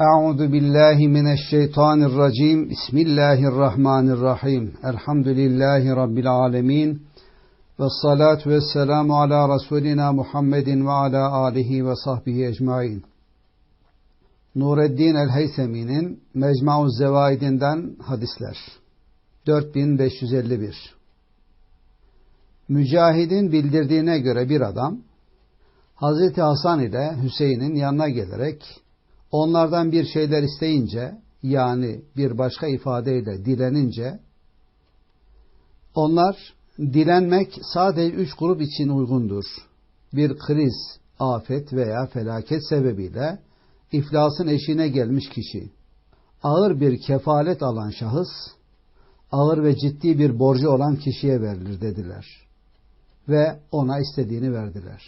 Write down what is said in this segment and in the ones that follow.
Euzu billahi mineşşeytanirracim. Bismillahirrahmanirrahim. Elhamdülillahi rabbil alamin. Ve salatu ve selamu ala Resulina Muhammedin ve ala alihi ve sahbihi ecmain. Nureddin el-Heysemi'nin Mecmu Zevaidinden hadisler. 4551 Mücahid'in bildirdiğine göre bir adam Hazreti Hasan ile Hüseyin'in yanına gelerek onlardan bir şeyler isteyince yani bir başka ifadeyle dilenince onlar dilenmek sadece üç grup için uygundur. Bir kriz, afet veya felaket sebebiyle iflasın eşiğine gelmiş kişi, ağır bir kefalet alan şahıs, ağır ve ciddi bir borcu olan kişiye verilir dediler. Ve ona istediğini verdiler.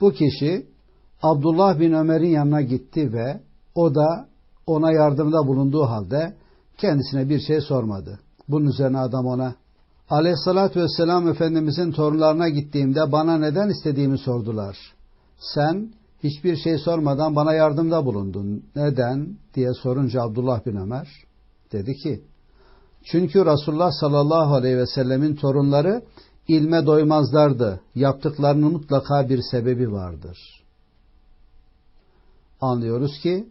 Bu kişi Abdullah bin Ömer'in yanına gitti ve o da ona yardımda bulunduğu halde kendisine bir şey sormadı. Bunun üzerine adam ona Aleyhissalatü vesselam Efendimizin torunlarına gittiğimde bana neden istediğimi sordular. Sen hiçbir şey sormadan bana yardımda bulundun. Neden? diye sorunca Abdullah bin Ömer dedi ki çünkü Resulullah sallallahu aleyhi ve sellemin torunları ilme doymazlardı. Yaptıklarının mutlaka bir sebebi vardır. Anlıyoruz ki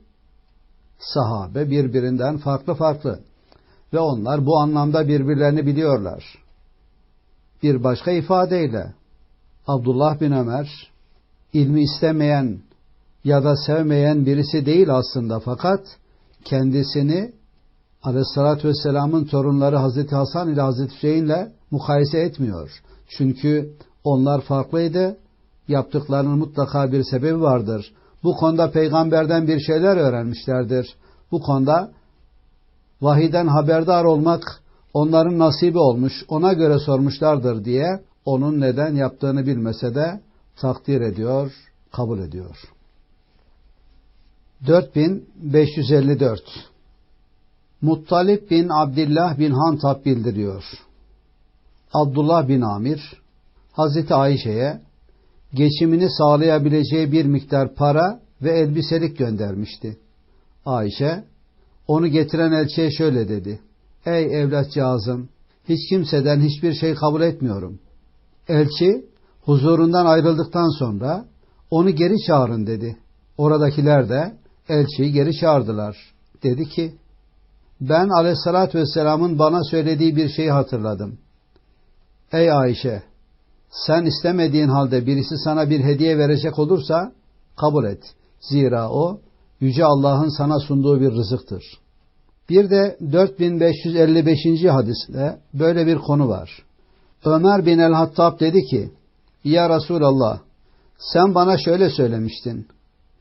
sahabe birbirinden farklı farklı ve onlar bu anlamda birbirlerini biliyorlar. Bir başka ifadeyle Abdullah bin Ömer ilmi istemeyen ya da sevmeyen birisi değil aslında fakat kendisini Aleyhisselatü Vesselam'ın torunları Hazreti Hasan ile Hazreti Hüseyin ile mukayese etmiyor. Çünkü onlar farklıydı. Yaptıklarının mutlaka bir sebebi vardır. Bu konuda peygamberden bir şeyler öğrenmişlerdir. Bu konuda vahiden haberdar olmak onların nasibi olmuş, ona göre sormuşlardır diye onun neden yaptığını bilmese de takdir ediyor, kabul ediyor. 4554 Muttalip bin Abdullah bin Hantab bildiriyor. Abdullah bin Amir, Hazreti Ayşe'ye geçimini sağlayabileceği bir miktar para ve elbiselik göndermişti. Ayşe, onu getiren elçiye şöyle dedi. Ey evlatcağızım, hiç kimseden hiçbir şey kabul etmiyorum. Elçi, huzurundan ayrıldıktan sonra onu geri çağırın dedi. Oradakiler de elçiyi geri çağırdılar. Dedi ki, ben aleyhissalatü vesselamın bana söylediği bir şeyi hatırladım. Ey Ayşe, sen istemediğin halde birisi sana bir hediye verecek olursa kabul et. Zira o Yüce Allah'ın sana sunduğu bir rızıktır. Bir de 4555. hadiste böyle bir konu var. Ömer bin el-Hattab dedi ki, Ya Resulallah, sen bana şöyle söylemiştin.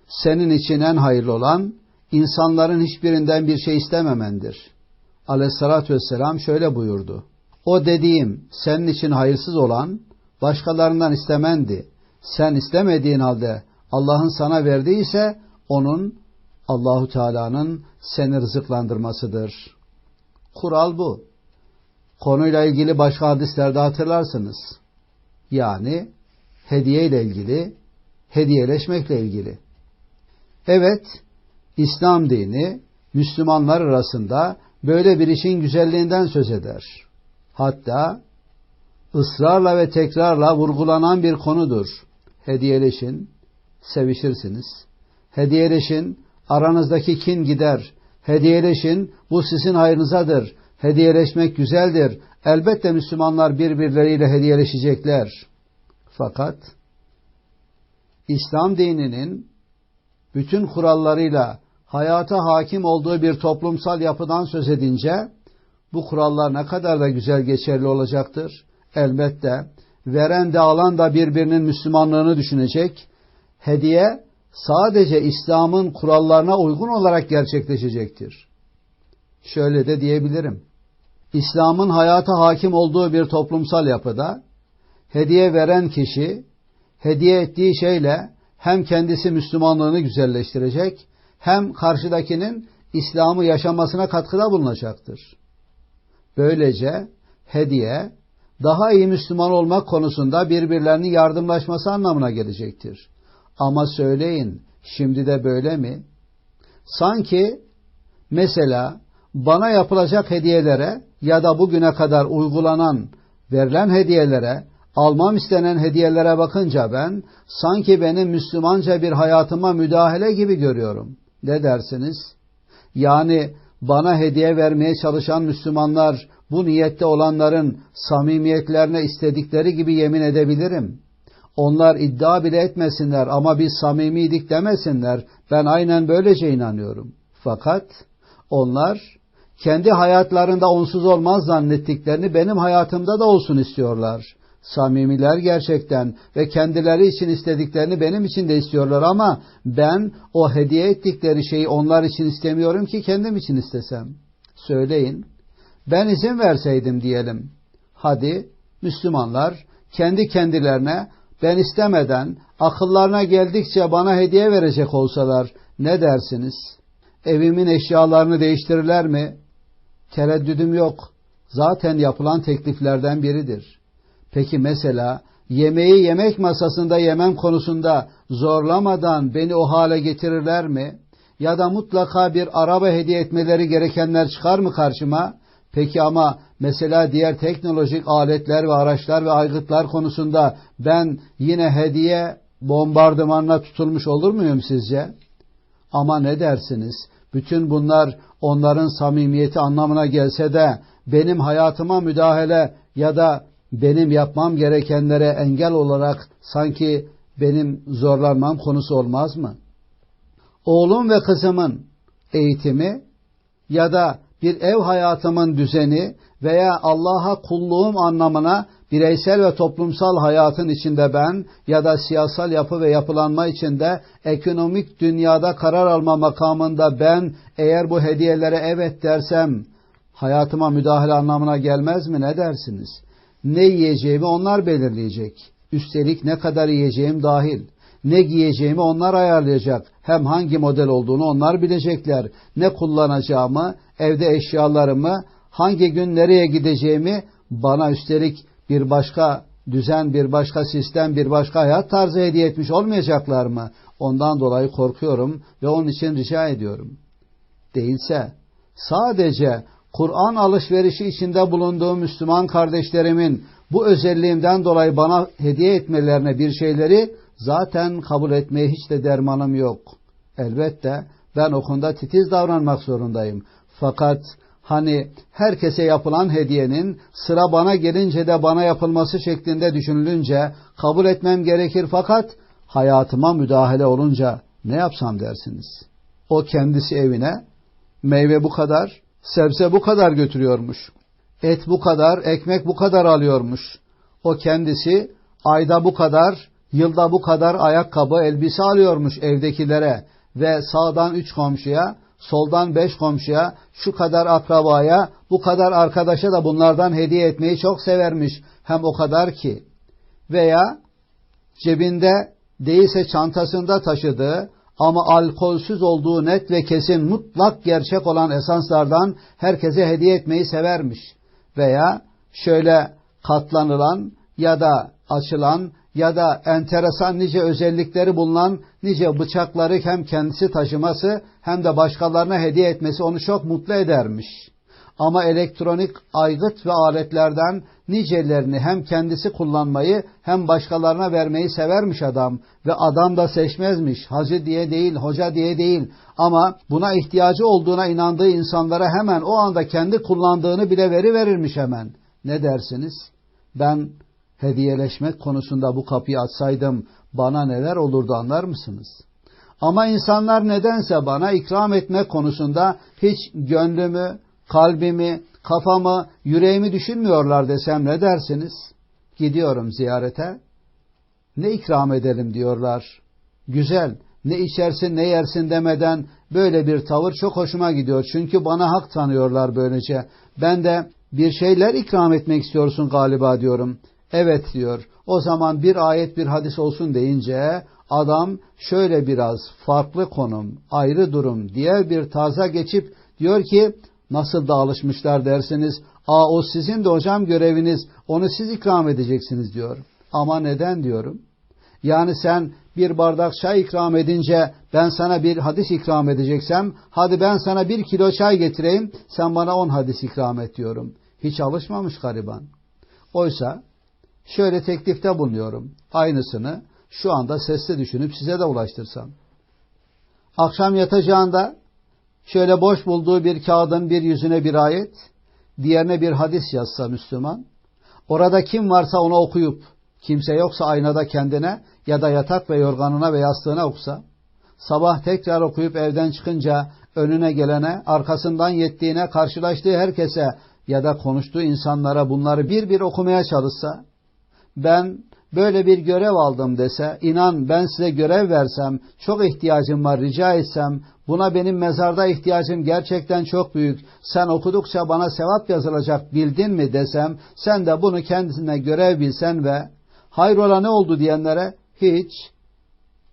Senin için en hayırlı olan, insanların hiçbirinden bir şey istememendir. Aleyhissalatü vesselam şöyle buyurdu. O dediğim senin için hayırsız olan, başkalarından istemendi. Sen istemediğin halde Allah'ın sana verdiyse onun Allahu Teala'nın seni rızıklandırmasıdır. Kural bu. Konuyla ilgili başka hadislerde hatırlarsınız. Yani hediye ile ilgili, hediyeleşmekle ilgili. Evet, İslam dini Müslümanlar arasında böyle bir işin güzelliğinden söz eder. Hatta ısrarla ve tekrarla vurgulanan bir konudur. Hediyeleşin, sevişirsiniz. Hediyeleşin, aranızdaki kin gider. Hediyeleşin, bu sizin hayrınızadır. Hediyeleşmek güzeldir. Elbette Müslümanlar birbirleriyle hediyeleşecekler. Fakat İslam dininin bütün kurallarıyla hayata hakim olduğu bir toplumsal yapıdan söz edince bu kurallar ne kadar da güzel geçerli olacaktır. Elbette veren de alan da birbirinin Müslümanlığını düşünecek. Hediye sadece İslam'ın kurallarına uygun olarak gerçekleşecektir. Şöyle de diyebilirim. İslam'ın hayata hakim olduğu bir toplumsal yapıda hediye veren kişi hediye ettiği şeyle hem kendisi Müslümanlığını güzelleştirecek hem karşıdakinin İslam'ı yaşamasına katkıda bulunacaktır. Böylece hediye daha iyi Müslüman olmak konusunda birbirlerinin yardımlaşması anlamına gelecektir. Ama söyleyin, şimdi de böyle mi? Sanki mesela bana yapılacak hediyelere ya da bugüne kadar uygulanan, verilen hediyelere, almam istenen hediyelere bakınca ben sanki benim Müslümanca bir hayatıma müdahale gibi görüyorum. Ne dersiniz? Yani bana hediye vermeye çalışan Müslümanlar bu niyette olanların samimiyetlerine istedikleri gibi yemin edebilirim. Onlar iddia bile etmesinler ama biz samimiydik demesinler. Ben aynen böylece inanıyorum. Fakat onlar kendi hayatlarında onsuz olmaz zannettiklerini benim hayatımda da olsun istiyorlar. Samimiler gerçekten ve kendileri için istediklerini benim için de istiyorlar ama ben o hediye ettikleri şeyi onlar için istemiyorum ki kendim için istesem. Söyleyin. Ben izin verseydim diyelim. Hadi Müslümanlar kendi kendilerine ben istemeden akıllarına geldikçe bana hediye verecek olsalar ne dersiniz? Evimin eşyalarını değiştirirler mi? Tereddüdüm yok. Zaten yapılan tekliflerden biridir. Peki mesela yemeği yemek masasında yemem konusunda zorlamadan beni o hale getirirler mi? Ya da mutlaka bir araba hediye etmeleri gerekenler çıkar mı karşıma? Peki ama mesela diğer teknolojik aletler ve araçlar ve aygıtlar konusunda ben yine hediye bombardımanına tutulmuş olur muyum sizce? Ama ne dersiniz? Bütün bunlar onların samimiyeti anlamına gelse de benim hayatıma müdahale ya da benim yapmam gerekenlere engel olarak sanki benim zorlanmam konusu olmaz mı? Oğlum ve kızımın eğitimi ya da bir ev hayatımın düzeni veya Allah'a kulluğum anlamına bireysel ve toplumsal hayatın içinde ben ya da siyasal yapı ve yapılanma içinde ekonomik dünyada karar alma makamında ben eğer bu hediyelere evet dersem hayatıma müdahale anlamına gelmez mi ne dersiniz? Ne yiyeceğimi onlar belirleyecek. Üstelik ne kadar yiyeceğim dahil. Ne giyeceğimi onlar ayarlayacak. Hem hangi model olduğunu onlar bilecekler. Ne kullanacağımı, evde eşyalarımı, hangi gün nereye gideceğimi bana üstelik bir başka düzen, bir başka sistem, bir başka hayat tarzı hediye etmiş olmayacaklar mı? Ondan dolayı korkuyorum ve onun için rica ediyorum. Değilse sadece Kur'an alışverişi içinde bulunduğum Müslüman kardeşlerimin bu özelliğimden dolayı bana hediye etmelerine bir şeyleri zaten kabul etmeye hiç de dermanım yok. Elbette ben o konuda titiz davranmak zorundayım. Fakat hani herkese yapılan hediyenin sıra bana gelince de bana yapılması şeklinde düşünülünce kabul etmem gerekir fakat hayatıma müdahale olunca ne yapsam dersiniz? O kendisi evine meyve bu kadar, sebze bu kadar götürüyormuş. Et bu kadar, ekmek bu kadar alıyormuş. O kendisi ayda bu kadar, yılda bu kadar ayakkabı, elbise alıyormuş evdekilere ve sağdan üç komşuya, soldan beş komşuya, şu kadar akrabaya, bu kadar arkadaşa da bunlardan hediye etmeyi çok severmiş. Hem o kadar ki. Veya cebinde değilse çantasında taşıdığı ama alkolsüz olduğu net ve kesin mutlak gerçek olan esanslardan herkese hediye etmeyi severmiş. Veya şöyle katlanılan ya da açılan ya da enteresan nice özellikleri bulunan nice bıçakları hem kendisi taşıması hem de başkalarına hediye etmesi onu çok mutlu edermiş. Ama elektronik aygıt ve aletlerden nicelerini hem kendisi kullanmayı hem başkalarına vermeyi severmiş adam ve adam da seçmezmiş. Hacı diye değil, hoca diye değil ama buna ihtiyacı olduğuna inandığı insanlara hemen o anda kendi kullandığını bile veri verirmiş hemen. Ne dersiniz? Ben hediyeleşmek konusunda bu kapıyı açsaydım bana neler olurdu anlar mısınız? Ama insanlar nedense bana ikram etmek konusunda hiç gönlümü, kalbimi, kafamı, yüreğimi düşünmüyorlar desem ne dersiniz? Gidiyorum ziyarete. Ne ikram edelim diyorlar. Güzel, ne içersin ne yersin demeden böyle bir tavır çok hoşuma gidiyor. Çünkü bana hak tanıyorlar böylece. Ben de bir şeyler ikram etmek istiyorsun galiba diyorum. Evet diyor. O zaman bir ayet bir hadis olsun deyince adam şöyle biraz farklı konum, ayrı durum, diğer bir taza geçip diyor ki nasıl da alışmışlar dersiniz. Aa o sizin de hocam göreviniz, onu siz ikram edeceksiniz diyor. Ama neden diyorum? Yani sen bir bardak çay ikram edince ben sana bir hadis ikram edeceksem hadi ben sana bir kilo çay getireyim sen bana on hadis ikram et diyorum. Hiç alışmamış gariban. Oysa şöyle teklifte bulunuyorum. Aynısını şu anda sesli düşünüp size de ulaştırsam. Akşam yatacağında şöyle boş bulduğu bir kağıdın bir yüzüne bir ayet, diğerine bir hadis yazsa Müslüman, orada kim varsa onu okuyup, kimse yoksa aynada kendine ya da yatak ve yorganına ve yastığına okusa, sabah tekrar okuyup evden çıkınca önüne gelene, arkasından yettiğine, karşılaştığı herkese ya da konuştuğu insanlara bunları bir bir okumaya çalışsa, ben böyle bir görev aldım dese, inan ben size görev versem, çok ihtiyacım var rica etsem, buna benim mezarda ihtiyacım gerçekten çok büyük, sen okudukça bana sevap yazılacak bildin mi desem, sen de bunu kendisine görev bilsen ve hayrola ne oldu? diyenlere hiç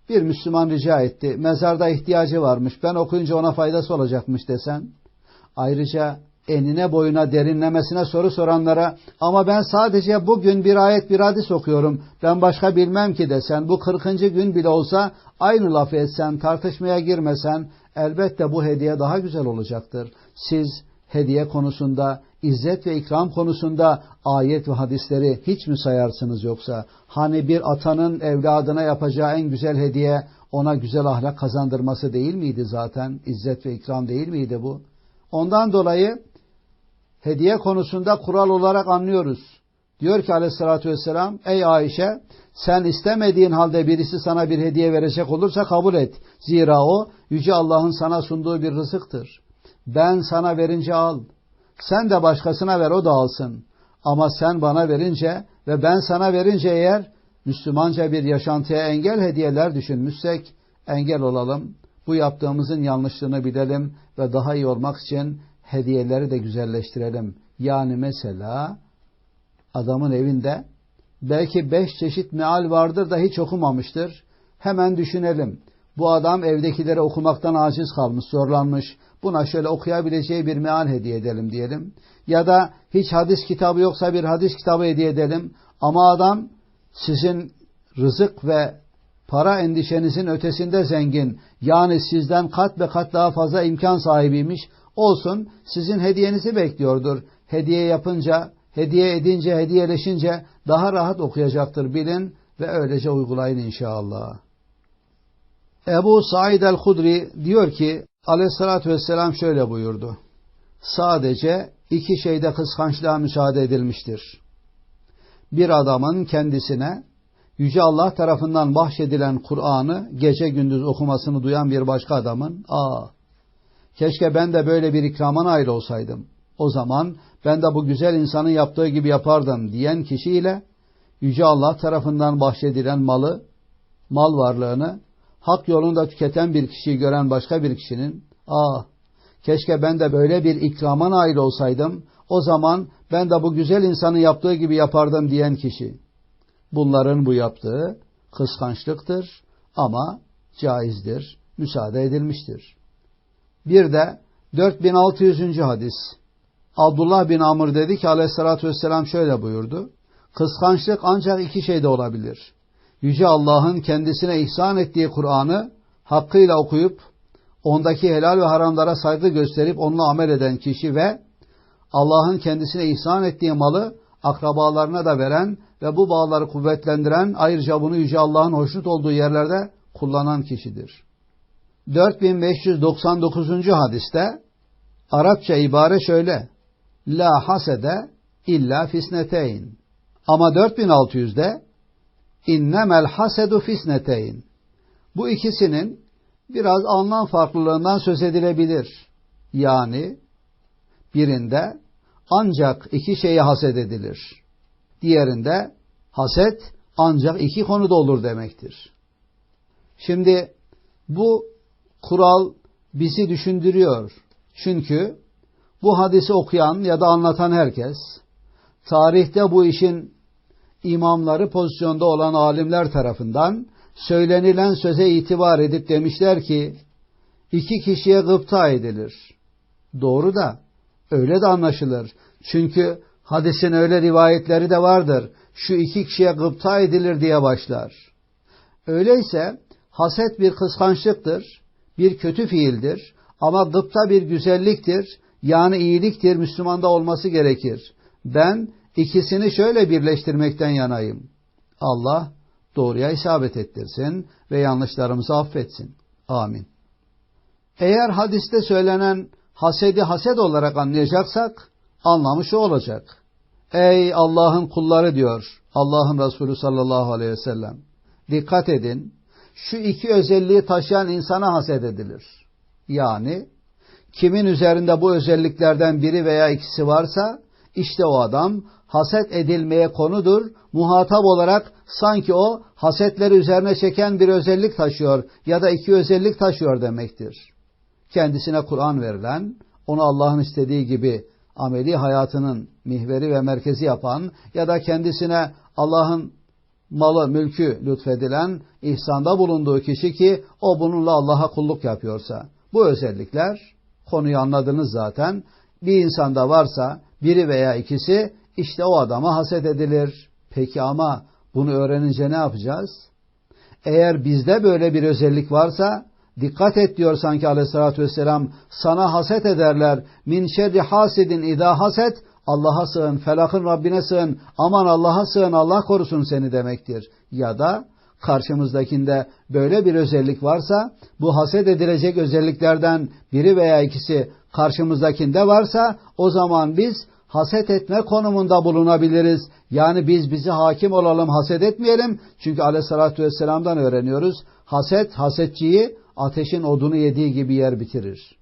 bir Müslüman rica etti, mezarda ihtiyacı varmış, ben okuyunca ona faydası olacakmış desen, ayrıca enine boyuna derinlemesine soru soranlara ama ben sadece bugün bir ayet bir hadis okuyorum ben başka bilmem ki desen bu 40. gün bile olsa aynı lafı etsen tartışmaya girmesen elbette bu hediye daha güzel olacaktır. Siz hediye konusunda izzet ve ikram konusunda ayet ve hadisleri hiç mi sayarsınız yoksa hani bir atanın evladına yapacağı en güzel hediye ona güzel ahlak kazandırması değil miydi zaten izzet ve ikram değil miydi bu? Ondan dolayı hediye konusunda kural olarak anlıyoruz. Diyor ki aleyhissalatü vesselam, ey Ayşe sen istemediğin halde birisi sana bir hediye verecek olursa kabul et. Zira o Yüce Allah'ın sana sunduğu bir rızıktır. Ben sana verince al. Sen de başkasına ver o da alsın. Ama sen bana verince ve ben sana verince eğer Müslümanca bir yaşantıya engel hediyeler düşünmüşsek engel olalım. Bu yaptığımızın yanlışlığını bilelim ve daha iyi olmak için hediyeleri de güzelleştirelim. Yani mesela adamın evinde belki beş çeşit meal vardır da hiç okumamıştır. Hemen düşünelim. Bu adam evdekileri okumaktan aciz kalmış, zorlanmış. Buna şöyle okuyabileceği bir meal hediye edelim diyelim. Ya da hiç hadis kitabı yoksa bir hadis kitabı hediye edelim. Ama adam sizin rızık ve para endişenizin ötesinde zengin. Yani sizden kat ve kat daha fazla imkan sahibiymiş. Olsun sizin hediyenizi bekliyordur. Hediye yapınca, hediye edince, hediyeleşince daha rahat okuyacaktır bilin ve öylece uygulayın inşallah. Ebu Said el-Hudri diyor ki aleyhissalatü vesselam şöyle buyurdu. Sadece iki şeyde kıskançlığa müsaade edilmiştir. Bir adamın kendisine Yüce Allah tarafından bahşedilen Kur'an'ı gece gündüz okumasını duyan bir başka adamın, aa Keşke ben de böyle bir ikrama nail olsaydım. O zaman ben de bu güzel insanın yaptığı gibi yapardım diyen kişiyle Yüce Allah tarafından bahşedilen malı, mal varlığını hak yolunda tüketen bir kişiyi gören başka bir kişinin ah keşke ben de böyle bir ikrama nail olsaydım o zaman ben de bu güzel insanın yaptığı gibi yapardım diyen kişi. Bunların bu yaptığı kıskançlıktır ama caizdir, müsaade edilmiştir. Bir de 4600. hadis. Abdullah bin Amr dedi ki aleyhissalatü vesselam şöyle buyurdu. Kıskançlık ancak iki şeyde olabilir. Yüce Allah'ın kendisine ihsan ettiği Kur'an'ı hakkıyla okuyup ondaki helal ve haramlara saygı gösterip onunla amel eden kişi ve Allah'ın kendisine ihsan ettiği malı akrabalarına da veren ve bu bağları kuvvetlendiren ayrıca bunu Yüce Allah'ın hoşnut olduğu yerlerde kullanan kişidir. 4599. hadiste Arapça ibare şöyle. La hasede illa fisneteyn. Ama 4600'de innemel hasedu fisneteyn. Bu ikisinin biraz anlam farklılığından söz edilebilir. Yani birinde ancak iki şeye haset edilir. Diğerinde haset ancak iki konuda olur demektir. Şimdi bu kural bizi düşündürüyor. Çünkü bu hadisi okuyan ya da anlatan herkes tarihte bu işin imamları pozisyonda olan alimler tarafından söylenilen söze itibar edip demişler ki iki kişiye gıpta edilir. Doğru da öyle de anlaşılır. Çünkü hadisin öyle rivayetleri de vardır. Şu iki kişiye gıpta edilir diye başlar. Öyleyse haset bir kıskançlıktır, bir kötü fiildir ama gıpta bir güzelliktir, yani iyiliktir, Müslümanda olması gerekir. Ben ikisini şöyle birleştirmekten yanayım. Allah doğruya isabet ettirsin ve yanlışlarımızı affetsin. Amin. Eğer hadiste söylenen hasedi haset olarak anlayacaksak anlamı şu olacak. Ey Allah'ın kulları diyor Allah'ın Resulü sallallahu aleyhi ve sellem. Dikkat edin. Şu iki özelliği taşıyan insana haset edilir. Yani kimin üzerinde bu özelliklerden biri veya ikisi varsa işte o adam haset edilmeye konudur. Muhatap olarak sanki o hasetleri üzerine çeken bir özellik taşıyor ya da iki özellik taşıyor demektir. Kendisine Kur'an verilen, onu Allah'ın istediği gibi ameli hayatının mihveri ve merkezi yapan ya da kendisine Allah'ın malı, mülkü lütfedilen, ihsanda bulunduğu kişi ki o bununla Allah'a kulluk yapıyorsa. Bu özellikler, konuyu anladınız zaten, bir insanda varsa biri veya ikisi işte o adama haset edilir. Peki ama bunu öğrenince ne yapacağız? Eğer bizde böyle bir özellik varsa dikkat et diyor sanki aleyhissalatü vesselam sana haset ederler. Min şerri hasidin idâ haset Allah'a sığın, felakın Rabbine sığın, aman Allah'a sığın, Allah korusun seni demektir. Ya da karşımızdakinde böyle bir özellik varsa, bu haset edilecek özelliklerden biri veya ikisi karşımızdakinde varsa, o zaman biz haset etme konumunda bulunabiliriz. Yani biz bizi hakim olalım, haset etmeyelim. Çünkü aleyhissalatü vesselam'dan öğreniyoruz. Haset, hasetçiyi ateşin odunu yediği gibi yer bitirir.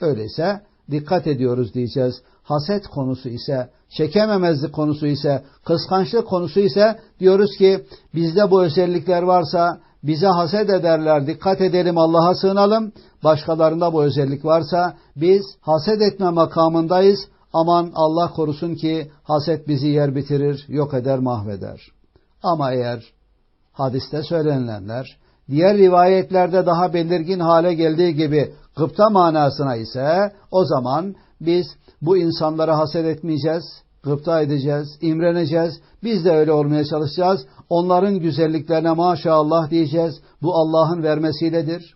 Öyleyse dikkat ediyoruz diyeceğiz. Haset konusu ise, çekememezlik konusu ise, kıskançlık konusu ise diyoruz ki bizde bu özellikler varsa bize haset ederler, dikkat edelim, Allah'a sığınalım. Başkalarında bu özellik varsa biz haset etme makamındayız. Aman Allah korusun ki haset bizi yer bitirir, yok eder, mahveder. Ama eğer hadiste söylenilenler diğer rivayetlerde daha belirgin hale geldiği gibi gıpta manasına ise o zaman biz bu insanlara haset etmeyeceğiz, gıpta edeceğiz, imreneceğiz. Biz de öyle olmaya çalışacağız. Onların güzelliklerine maşallah diyeceğiz. Bu Allah'ın vermesiyledir.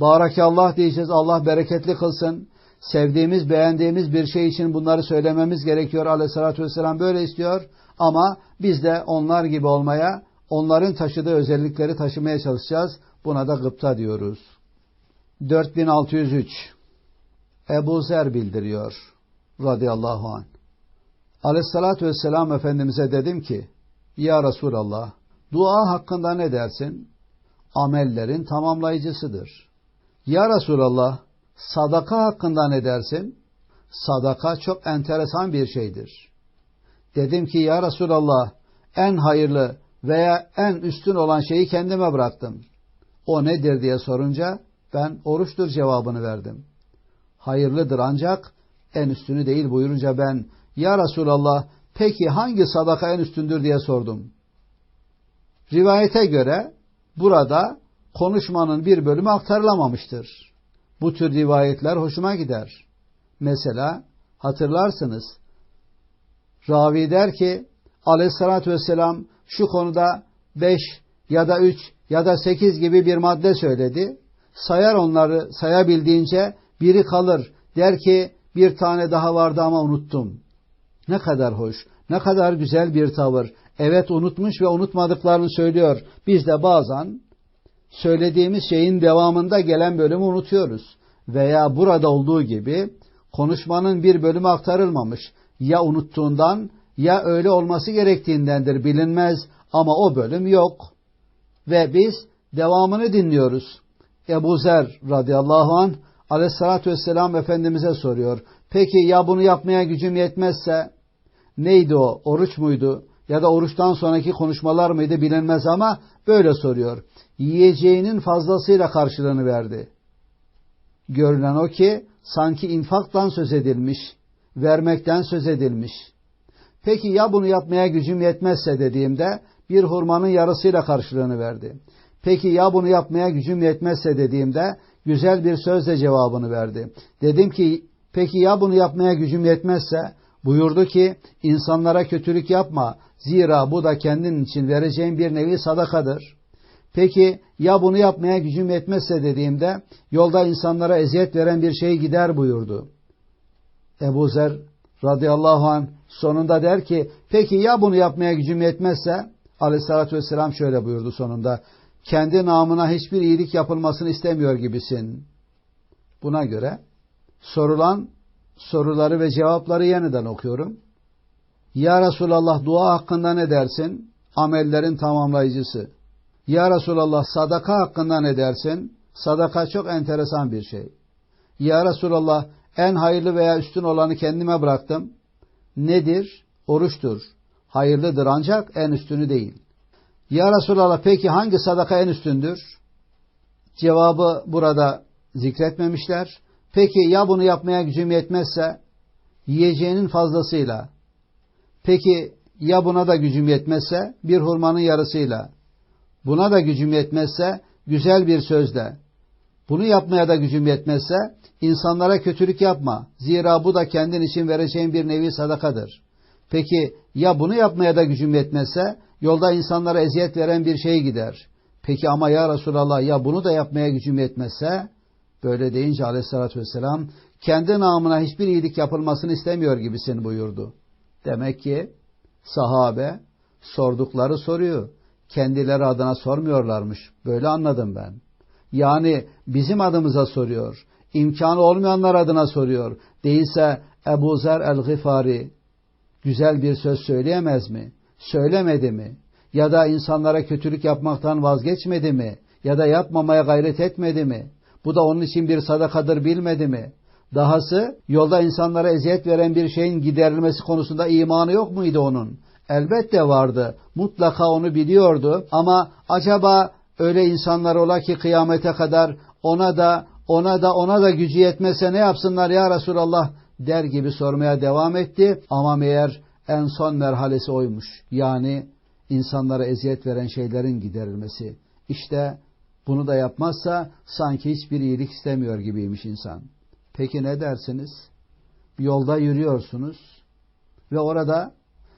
Barakallah diyeceğiz. Allah bereketli kılsın. Sevdiğimiz, beğendiğimiz bir şey için bunları söylememiz gerekiyor. Aleyhissalatü vesselam böyle istiyor. Ama biz de onlar gibi olmaya, onların taşıdığı özellikleri taşımaya çalışacağız. Buna da gıpta diyoruz. 4603 Ebu Zer bildiriyor radıyallahu anh. Aleyhissalatü vesselam Efendimiz'e dedim ki Ya Resulallah dua hakkında ne dersin? Amellerin tamamlayıcısıdır. Ya Resulallah sadaka hakkında ne dersin? Sadaka çok enteresan bir şeydir. Dedim ki ya Resulallah en hayırlı veya en üstün olan şeyi kendime bıraktım. O nedir diye sorunca ben oruçtur cevabını verdim. Hayırlıdır ancak en üstünü değil buyurunca ben ya Resulallah peki hangi sadaka en üstündür diye sordum. Rivayete göre burada konuşmanın bir bölümü aktarılamamıştır. Bu tür rivayetler hoşuma gider. Mesela hatırlarsınız ravi der ki aleyhissalatü vesselam şu konuda beş ya da üç ya da sekiz gibi bir madde söyledi. Sayar onları sayabildiğince biri kalır. Der ki bir tane daha vardı ama unuttum. Ne kadar hoş, ne kadar güzel bir tavır. Evet unutmuş ve unutmadıklarını söylüyor. Biz de bazen söylediğimiz şeyin devamında gelen bölümü unutuyoruz. Veya burada olduğu gibi konuşmanın bir bölümü aktarılmamış. Ya unuttuğundan ya öyle olması gerektiğindendir bilinmez ama o bölüm yok. Ve biz devamını dinliyoruz. Ebu Zer radıyallahu anh aleyhissalatü vesselam Efendimiz'e soruyor. Peki ya bunu yapmaya gücüm yetmezse neydi o? Oruç muydu? Ya da oruçtan sonraki konuşmalar mıydı bilinmez ama böyle soruyor. Yiyeceğinin fazlasıyla karşılığını verdi. Görünen o ki sanki infaktan söz edilmiş, vermekten söz edilmiş. Peki ya bunu yapmaya gücüm yetmezse dediğimde bir hurmanın yarısıyla karşılığını verdi. Peki ya bunu yapmaya gücüm yetmezse dediğimde güzel bir sözle cevabını verdi. Dedim ki peki ya bunu yapmaya gücüm yetmezse buyurdu ki insanlara kötülük yapma zira bu da kendin için vereceğin bir nevi sadakadır. Peki ya bunu yapmaya gücüm yetmezse dediğimde yolda insanlara eziyet veren bir şey gider buyurdu. Ebu Zer radıyallahu anh sonunda der ki peki ya bunu yapmaya gücüm yetmezse aleyhissalatü vesselam şöyle buyurdu sonunda kendi namına hiçbir iyilik yapılmasını istemiyor gibisin. Buna göre sorulan soruları ve cevapları yeniden okuyorum. Ya Resulallah dua hakkında ne dersin? Amellerin tamamlayıcısı. Ya Resulallah sadaka hakkında ne dersin? Sadaka çok enteresan bir şey. Ya Resulallah en hayırlı veya üstün olanı kendime bıraktım. Nedir? Oruçtur. Hayırlıdır ancak en üstünü değil. Ya Resulallah peki hangi sadaka en üstündür? Cevabı burada zikretmemişler. Peki ya bunu yapmaya gücüm yetmezse? Yiyeceğinin fazlasıyla. Peki ya buna da gücüm yetmezse? Bir hurmanın yarısıyla. Buna da gücüm yetmezse? Güzel bir sözle. Bunu yapmaya da gücüm yetmezse? insanlara kötülük yapma. Zira bu da kendin için vereceğin bir nevi sadakadır. Peki ya bunu yapmaya da gücüm yetmezse? Yolda insanlara eziyet veren bir şey gider. Peki ama ya Resulallah ya bunu da yapmaya gücüm yetmezse? Böyle deyince aleyhissalatü vesselam kendi namına hiçbir iyilik yapılmasını istemiyor gibisin buyurdu. Demek ki sahabe sordukları soruyu kendileri adına sormuyorlarmış. Böyle anladım ben. Yani bizim adımıza soruyor. İmkanı olmayanlar adına soruyor. Değilse Ebu Zer el-Gıfari güzel bir söz söyleyemez mi? Söylemedi mi? Ya da insanlara kötülük yapmaktan vazgeçmedi mi? Ya da yapmamaya gayret etmedi mi? Bu da onun için bir sadakadır bilmedi mi? Dahası yolda insanlara eziyet veren bir şeyin giderilmesi konusunda imanı yok muydu onun? Elbette vardı. Mutlaka onu biliyordu ama acaba öyle insanlar ola ki kıyamete kadar ona da ona da ona da gücü yetmese ne yapsınlar ya Resulallah der gibi sormaya devam etti ama meğer en son merhalesi oymuş. Yani insanlara eziyet veren şeylerin giderilmesi. İşte bunu da yapmazsa sanki hiçbir iyilik istemiyor gibiymiş insan. Peki ne dersiniz? Yolda yürüyorsunuz ve orada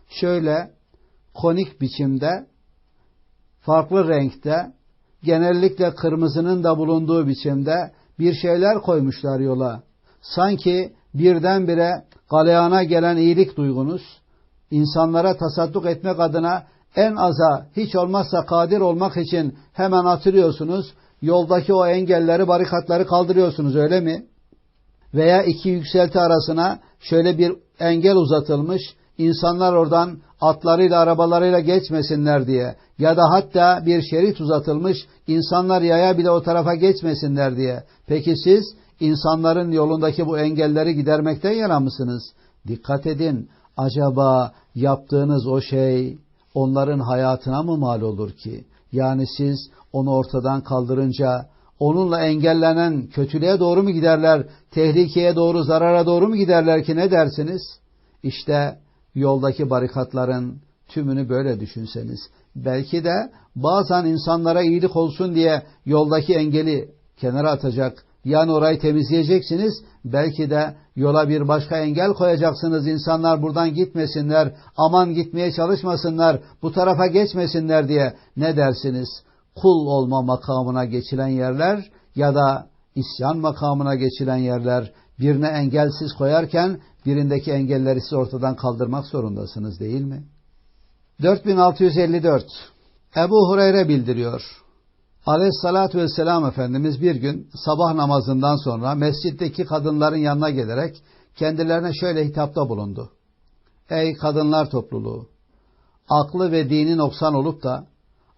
şöyle konik biçimde farklı renkte genellikle kırmızının da bulunduğu biçimde bir şeyler koymuşlar yola. Sanki birdenbire galeyana gelen iyilik duygunuz, insanlara tasadduk etmek adına en aza hiç olmazsa kadir olmak için hemen atılıyorsunuz. Yoldaki o engelleri, barikatları kaldırıyorsunuz öyle mi? Veya iki yükselti arasına şöyle bir engel uzatılmış. insanlar oradan atlarıyla, arabalarıyla geçmesinler diye ya da hatta bir şerit uzatılmış insanlar yaya bile o tarafa geçmesinler diye. Peki siz insanların yolundaki bu engelleri gidermekten yana mısınız? Dikkat edin. Acaba yaptığınız o şey onların hayatına mı mal olur ki? Yani siz onu ortadan kaldırınca onunla engellenen kötülüğe doğru mu giderler, tehlikeye doğru, zarara doğru mu giderler ki ne dersiniz? İşte yoldaki barikatların tümünü böyle düşünseniz. Belki de bazen insanlara iyilik olsun diye yoldaki engeli kenara atacak, yani orayı temizleyeceksiniz. Belki de yola bir başka engel koyacaksınız. İnsanlar buradan gitmesinler, aman gitmeye çalışmasınlar, bu tarafa geçmesinler diye. Ne dersiniz? Kul olma makamına geçilen yerler ya da isyan makamına geçilen yerler birine engelsiz koyarken birindeki engelleri siz ortadan kaldırmak zorundasınız değil mi? 4654 Ebu Hureyre bildiriyor. Aleyhissalatü vesselam Efendimiz bir gün sabah namazından sonra mescitteki kadınların yanına gelerek kendilerine şöyle hitapta bulundu. Ey kadınlar topluluğu! Aklı ve dini noksan olup da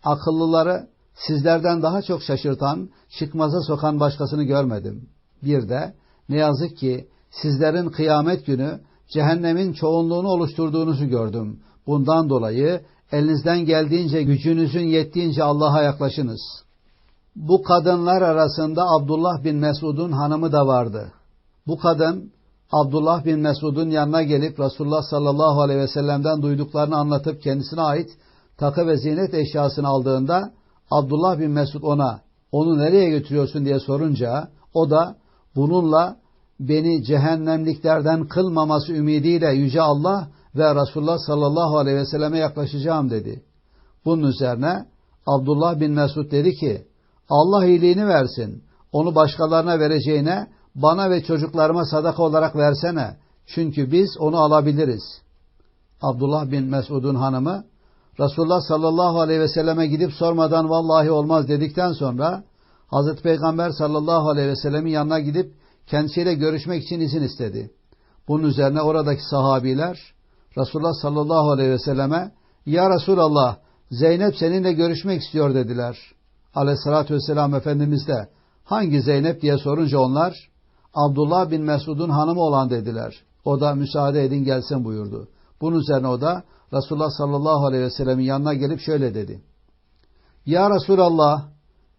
akıllıları sizlerden daha çok şaşırtan, çıkmaza sokan başkasını görmedim. Bir de ne yazık ki sizlerin kıyamet günü cehennemin çoğunluğunu oluşturduğunuzu gördüm. Bundan dolayı elinizden geldiğince gücünüzün yettiğince Allah'a yaklaşınız. Bu kadınlar arasında Abdullah bin Mesud'un hanımı da vardı. Bu kadın Abdullah bin Mesud'un yanına gelip Resulullah sallallahu aleyhi ve sellem'den duyduklarını anlatıp kendisine ait takı ve zinet eşyasını aldığında Abdullah bin Mesud ona onu nereye götürüyorsun diye sorunca o da bununla beni cehennemliklerden kılmaması ümidiyle Yüce Allah ve Resulullah sallallahu aleyhi ve selleme yaklaşacağım dedi. Bunun üzerine Abdullah bin Mesud dedi ki Allah iyiliğini versin. Onu başkalarına vereceğine bana ve çocuklarıma sadaka olarak versene. Çünkü biz onu alabiliriz. Abdullah bin Mesud'un hanımı Resulullah sallallahu aleyhi ve selleme gidip sormadan vallahi olmaz dedikten sonra Hazreti Peygamber sallallahu aleyhi ve sellemin yanına gidip kendisiyle görüşmek için izin istedi. Bunun üzerine oradaki sahabiler Resulullah sallallahu aleyhi ve selleme Ya Resulallah Zeynep seninle görüşmek istiyor dediler. Aleyhissalatü vesselam Efendimiz de hangi Zeynep diye sorunca onlar Abdullah bin Mesud'un hanımı olan dediler. O da müsaade edin gelsin buyurdu. Bunun üzerine o da Resulullah sallallahu aleyhi ve sellemin yanına gelip şöyle dedi. Ya Resulallah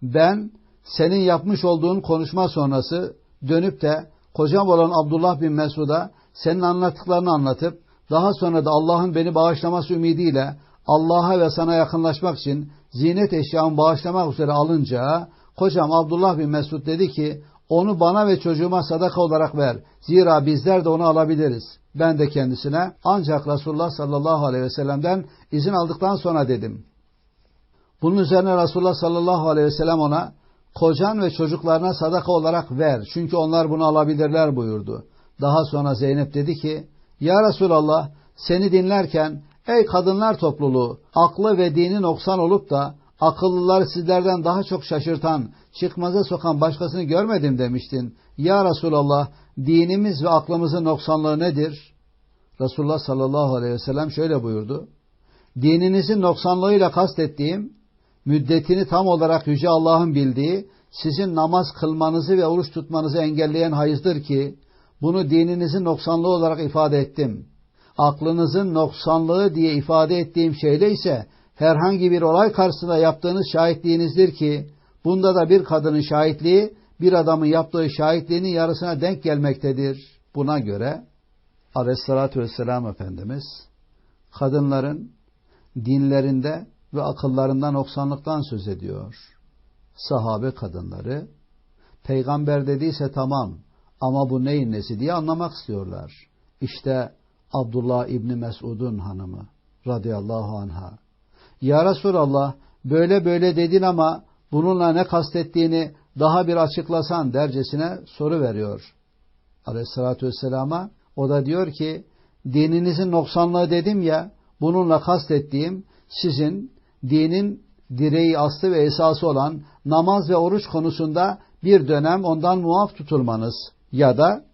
ben senin yapmış olduğun konuşma sonrası dönüp de kocam olan Abdullah bin Mesud'a senin anlattıklarını anlatıp daha sonra da Allah'ın beni bağışlaması ümidiyle Allah'a ve sana yakınlaşmak için zinet eşyamı bağışlamak üzere alınca kocam Abdullah bin Mesud dedi ki onu bana ve çocuğuma sadaka olarak ver. Zira bizler de onu alabiliriz. Ben de kendisine ancak Resulullah sallallahu aleyhi ve sellem'den izin aldıktan sonra dedim. Bunun üzerine Resulullah sallallahu aleyhi ve sellem ona kocan ve çocuklarına sadaka olarak ver. Çünkü onlar bunu alabilirler buyurdu. Daha sonra Zeynep dedi ki Ya Resulallah seni dinlerken ey kadınlar topluluğu aklı ve dini noksan olup da akıllıları sizlerden daha çok şaşırtan, çıkmaza sokan başkasını görmedim demiştin. Ya Resulallah dinimiz ve aklımızın noksanlığı nedir? Resulullah sallallahu aleyhi ve sellem şöyle buyurdu. Dininizin noksanlığıyla kastettiğim, müddetini tam olarak Yüce Allah'ın bildiği, sizin namaz kılmanızı ve oruç tutmanızı engelleyen hayızdır ki, bunu dininizin noksanlığı olarak ifade ettim. Aklınızın noksanlığı diye ifade ettiğim şeyde ise, herhangi bir olay karşısında yaptığınız şahitliğinizdir ki, bunda da bir kadının şahitliği, bir adamın yaptığı şahitliğinin yarısına denk gelmektedir. Buna göre, Aleyhissalatü Vesselam Efendimiz, kadınların dinlerinde ve akıllarından noksanlıktan söz ediyor. Sahabe kadınları, peygamber dediyse tamam ama bu neyin nesi diye anlamak istiyorlar. İşte Abdullah İbni Mesud'un hanımı radıyallahu anha. Ya Resulallah böyle böyle dedin ama bununla ne kastettiğini daha bir açıklasan dercesine soru veriyor. Aleyhissalatü vesselama o da diyor ki dininizin noksanlığı dedim ya bununla kastettiğim sizin dinin direği aslı ve esası olan namaz ve oruç konusunda bir dönem ondan muaf tutulmanız ya da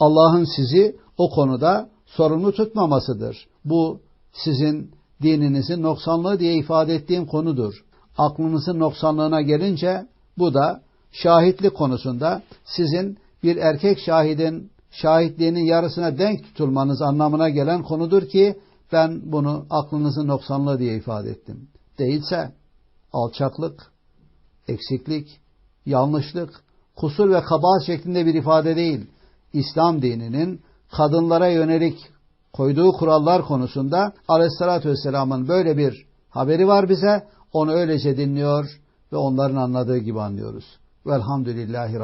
Allah'ın sizi o konuda sorumlu tutmamasıdır. Bu sizin dininizin noksanlığı diye ifade ettiğim konudur. Aklınızın noksanlığına gelince bu da şahitlik konusunda sizin bir erkek şahidin şahitliğinin yarısına denk tutulmanız anlamına gelen konudur ki ben bunu aklınızın noksanlığı diye ifade ettim. Değilse alçaklık, eksiklik, yanlışlık, kusur ve kabahat şeklinde bir ifade değil. İslam dininin kadınlara yönelik koyduğu kurallar konusunda Aleyhisselatü Vesselam'ın böyle bir haberi var bize. Onu öylece dinliyor ve onların anladığı gibi anlıyoruz. Velhamdülillahi Rabbi.